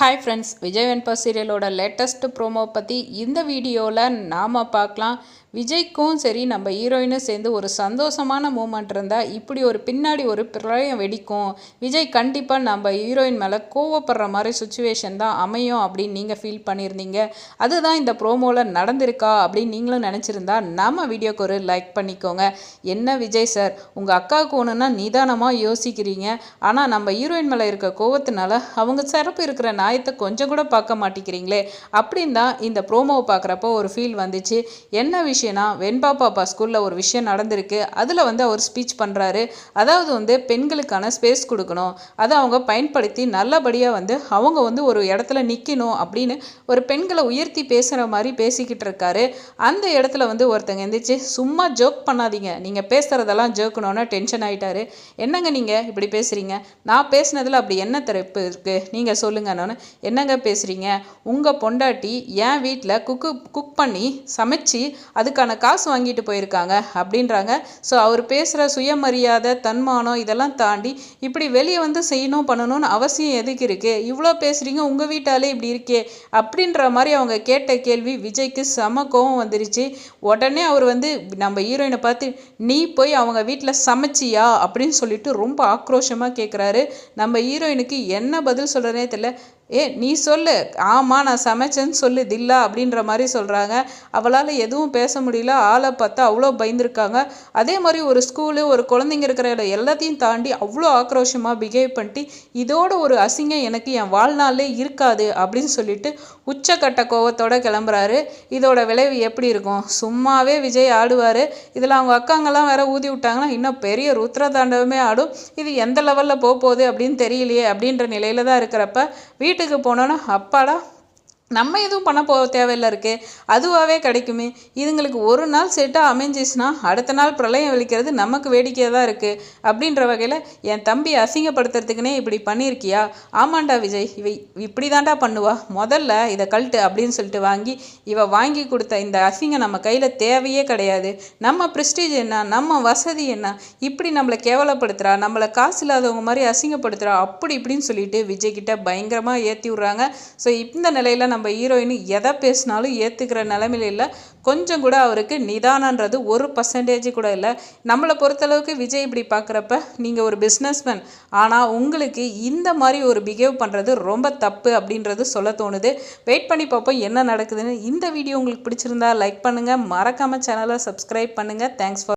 Hi friends Vijay Venba சீரியலோட latest promo பற்றி இந்த வீடியோவில் நாம் பார்க்கலாம். விஜய்க்கும் சரி நம்ம ஹீரோயினும் சேர்ந்து ஒரு சந்தோஷமான மூமெண்ட் இருந்தால் இப்படி ஒரு பின்னாடி ஒரு பிரளயம் வெடிக்கும். விஜய் கண்டிப்பாக நம்ம ஹீரோயின் மேலே கோவப்படுற மாதிரி சுச்சுவேஷன் தான் அமையும் அப்படின்னு நீங்கள் ஃபீல் பண்ணியிருந்தீங்க அதுதான் இந்த ப்ரோமோவில் நடந்திருக்கா அப்படின்னு நீங்களும் நினச்சிருந்தா நம்ம வீடியோக்கு ஒரு லைக் பண்ணிக்கோங்க. என்ன விஜய் சார் உங்கள் அக்காவுக்கு ஒன்றுனா நிதானமாக யோசிக்கிறீங்க. ஆனால் நம்ம ஹீரோயின் மேலே இருக்க கோவத்தினால அவங்க சிறப்பு இருக்கிற நியாயத்தை கொஞ்சம் கூட பார்க்க மாட்டேங்கிறீங்களே அப்படின்னு தான் இந்த ப்ரோமோவை பார்க்குறப்போ ஒரு ஃபீல் வந்துச்சு. என்ன விஷயம்னா வெண்பா பாப்பா ஸ்கூலில் ஒரு விஷயம் நடந்திருக்கு. அதில் வந்து அவர் ஸ்பீச் பண்ணுறாரு அதாவது வந்து பெண்களுக்கான ஸ்பேஸ் கொடுக்கணும். அதை அவங்க பயன்படுத்தி நல்லபடியாக வந்து அவங்க வந்து ஒரு இடத்துல நிற்கணும் அப்படின்னு ஒரு பெண்களை உயர்த்தி பேசுகிற மாதிரி பேசிக்கிட்டு இருக்காரு. அந்த இடத்துல வந்து ஒருத்தங்க எந்திரிச்சு சும்மா ஜோக் பண்ணாதீங்க. நீங்கள் பேசுகிறதெல்லாம் ஜோக்கணும்னா டென்ஷன் ஆகிட்டாரு என்னங்க நீங்கள் இப்படி பேசுகிறீங்க நான் பேசுனதில் அப்படி என்ன தரப்பு இருக்குது நீங்கள் சொல்லுங்க நான் என்னங்க பேசுகிறீங்க உங்கள் பொண்டாட்டி என் வீட்டில் குக்கு குக் பண்ணி சமைச்சு அதுக்கான காசு வாங்கிட்டு போயிருக்காங்க அப்படின்றாங்க. ஸோ அவர் பேசுகிற சுயமரியாதை தன்மானம் இதெல்லாம் தாண்டி இப்படி வெளியே வந்து செய்யணும் பண்ணணும்னு அவசியம் எதுக்கு இருக்குது இவ்வளோ பேசுகிறீங்க உங்கள் வீட்டாலே இப்படி இருக்கே அப்படின்ற மாதிரி அவங்க கேட்ட கேள்வி விஜய்க்கு செம கோவம் வந்துருச்சு. உடனே அவர் வந்து நம்ம ஹீரோயினை பார்த்து நீ போய் அவங்க வீட்டில் சமைச்சியா? அப்படின்னு சொல்லிட்டு ரொம்ப ஆக்ரோஷமாக கேட்குறாரு நம்ம ஹீரோயினுக்கு என்ன பதில் சொல்கிறதே தெரியல. ஏ நீ சொல்லு. ஆமாம் நான் சமைச்சேன்னு சொல்லு தில்லா அப்படின்ற மாதிரி சொல்கிறாங்க அவளால் எதுவும் பேச முடியல. ஆளை பார்த்தா அவ்வளோ பயந்துருக்காங்க. அதே மாதிரி ஒரு ஸ்கூலு ஒரு குழந்தைங்க இருக்கிற இடம் எல்லாத்தையும் தாண்டி அவ்வளோ ஆக்ரோஷமாக பிஹேவ் பண்ணிட்டு இதோட ஒரு அசிங்கம் எனக்கு என் வாழ்நாளே இருக்காது அப்படின்னு சொல்லிட்டு உச்சக்கட்ட கோவத்தோட கிளம்புறாரு. இதோட விளைவு எப்படி இருக்கும்? சும்மாவே விஜய் ஆடுவார். இதில் அவங்க அக்காங்கெல்லாம் வேற ஊதி விட்டாங்கன்னா இன்னும் பெரிய ருத்ர தாண்டவமே ஆடும். இது எந்த லெவலில் போக போகுது அப்படின்னு தெரியலையே அப்படின்ற நிலையில தான் இருக்கிறப்ப வீட்டு வீட்டுக்கு போனோன்னா அப்பாடா நம்ம எதுவும் பண்ண போக தேவையில்ல இருக்கே. அதுவாகவே கிடைக்குமே. இதுங்களுக்கு ஒரு நாள் செட்டாக அமைஞ்சிச்சுன்னா அடுத்த நாள் பிரளயம் விழிக்கிறது நமக்கு வேடிக்கையாக தான் இருக்குது அப்படின்ற வகையில் என் தம்பி அசிங்கப்படுத்துறதுக்குனே இப்படி பண்ணியிருக்கியா? ஆமாண்டா விஜய் இவை இப்படி தாண்டா பண்ணுவா. முதல்ல இதை கழட்டு அப்படின்னு சொல்லிட்டு வாங்கி இவ வாங்கி கொடுத்த இந்த அசிங்கம் நம்ம கையில் தேவையே கிடையாது. நம்ம ப்ரெஸ்டீஜ் என்ன? நம்ம வசதி என்ன? இப்படி நம்மளை கேவலப்படுத்துகிறா நம்மளை காசு இல்லாதவங்க மாதிரி அசிங்கப்படுத்துகிறா அப்படி இப்படின்னு சொல்லிட்டு விஜய்கிட்ட பயங்கரமாக ஏற்றி விட்றாங்க. ஸோ இந்த நிலையில் நம்ம நம்ம ஹீரோயின் எதை பேசினாலும் ஏற்றுக்கிற நிலமையில இல்லை. கொஞ்சம் கூட அவருக்கு நிதானன்றது ஒரு பர்சன்டேஜ் கூட இல்லை. நம்மளை பொறுத்தளவுக்கு விஜய் இப்படி பார்க்குறப்ப நீங்கள் ஒரு பிஸ்னஸ்மேன் ஆனால் உங்களுக்கு இந்த மாதிரி ஒரு பிஹேவ் பண்ணுறது ரொம்ப தப்பு அப்படின்றது சொல்ல தோணுது. வெயிட் பண்ணி பார்ப்போம் என்ன நடக்குதுன்னு. இந்த வீடியோ உங்களுக்கு பிடிச்சிருந்தா லைக் பண்ணுங்கள் மறக்காமல் சேனலை சப்ஸ்கிரைப் பண்ணுங்கள் தேங்க்ஸ் ஃபார்